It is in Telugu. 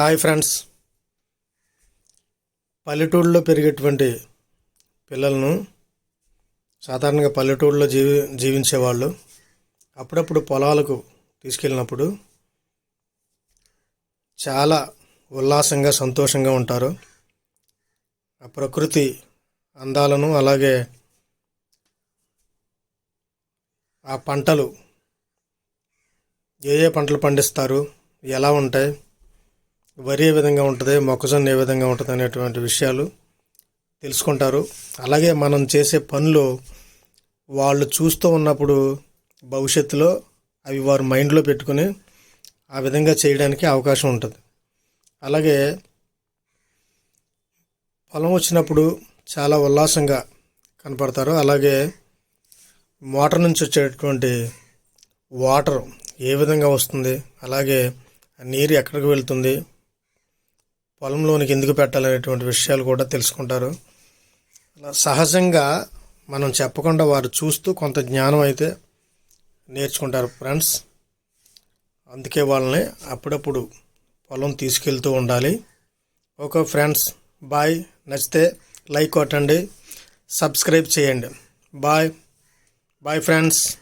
Hi friends. పల్లెటూళ్ళలో పెరిగేటువంటి పిల్లలను సాధారణంగా పల్లెటూళ్ళలో జీవి జీవించేవాళ్ళు అప్పుడప్పుడు పొలాలకు తీసుకెళ్ళినప్పుడు చాలా ఉల్లాసంగా సంతోషంగా ఉంటారు. ఆ ప్రకృతి అందాలను అలాగే ఆ పంటలు ఏ ఏ పంటలు పండిస్తారు ఎలా ఉంటాయి వరి ఏ విధంగా ఉంటుంది మొక్కజొన్న ఏ విధంగా ఉంటుంది అనేటువంటి విషయాలు తెలుసుకుంటారు. అలాగే మనం చేసే పనులు వాళ్ళు చూస్తూ ఉన్నప్పుడు భవిష్యత్తులో అవి వారు మైండ్లో పెట్టుకుని ఆ విధంగా చేయడానికి అవకాశం ఉంటుంది. అలాగే పొలం వచ్చినప్పుడు చాలా ఉల్లాసంగా కనపడతారు. అలాగే మోటార్ నుంచి వచ్చేటటువంటి వాటర్ ఏ విధంగా వస్తుంది అలాగే నీరు ఎక్కడికి వెళ్తుంది పొలంలోనికి ఎందుకు పెట్టాలనేటువంటి విషయాలు కూడా తెలుసుకుంటారు. అలా సహజంగా మనం చెప్పకుండా వారు చూస్తూ కొంత జ్ఞానం అయితే నేర్చుకుంటారు ఫ్రెండ్స్. అందుకే వాళ్ళని అప్పుడప్పుడు పొలం తీసుకెళ్తూ ఉండాలి. Okay friends bye. నచ్చితే లైక్ కొట్టండి సబ్స్క్రైబ్ చేయండి. బాయ్. Bye friends.